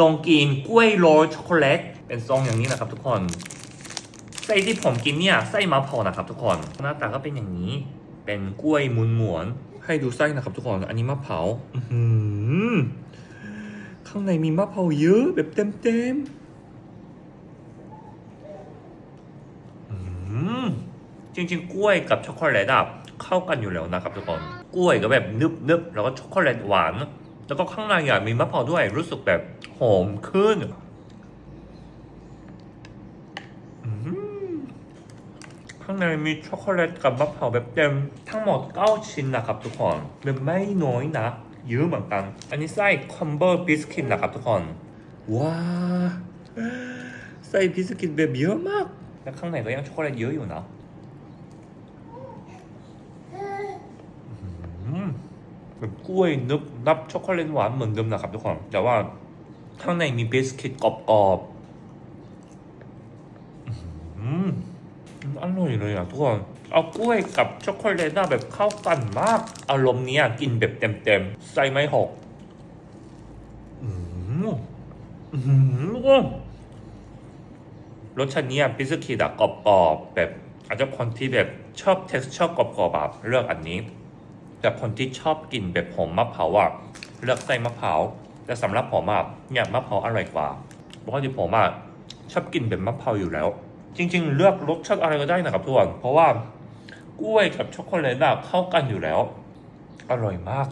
ลองกินกล้วยโรลช็อกโกแลตเป็นซองอย่างนี้นะครับทุกคนไส้ที่ผมกินเนี่ยไส้มะพร้าวนะครับทุกคนหน้าตาก็เป็นอย่างนี้ เป็นกล้วยมุนหมวนให้ดูไส้นะครับทุกคนอันนี้มะพร้าวข้างในมีมะพร้าวเยอะแบบเต็มๆอืมจริงๆ กล้วยกับช็อกโกแลตอะ เข้ากันอยู่แล้วนะครับทุกคน กล้วยก็แบบนึบๆแล้วก็ช็อกโกแลตหวาน แล้วก็ข้างในอะมีมะพร้าวด้วยรู้สึกแบบหอมขึ้นข้างในมีช็อกโกแลตกับมะพร้าวแบบเต็มทั้งหมด 9 ชิ้นนะครับทุกคนแบบไม่น้อยนะเยอะเหมือนกัน อันนี้ไส้คอมเบอร์บิสกิตนะครับทุกคน ว้าไส้บิสกิตแบบเยอะมาก แล้วข้างในก็ยังช็อกโกแลตเยอะอยู่นะอืม กล้วยนึบนับช็อกโกแลตหวานเหมือนเดิมนะครับทุกคนแต่ว่าข้างในมีบิสกิตกรอบๆอืมอร่อยเลยอะทุกคนเอากล้วยกับช็อกโกแลตน่าแบบเข้ากันมาก อารมณ์เนี้ยกินแบบเต็มๆไส้ไม่หกอืมอืมรสชาติเนี้ยบิสกิตอะกรอบๆแบบอาจจะคนที่แบบชอบ texture กรอบๆแบบเลือกอันนี้ แต่คนที่ชอบกินแบบหอมมะพร้าวอะเลือกไส้มะพร้าวแต่สำหรับผมอะเนี่ยมะพร้าวอร่อยกว่าเพราะที่ผมอะชอบกินแบบมะพร้าวอยู่แล้ว จริง ๆ เลือกรสชาติอะไรก็ได้นะครับทุกคนเพราะว่ากล้วยกับช็อกโกแลตอะเข้ากันอยู่แล้ว อร่อยมาก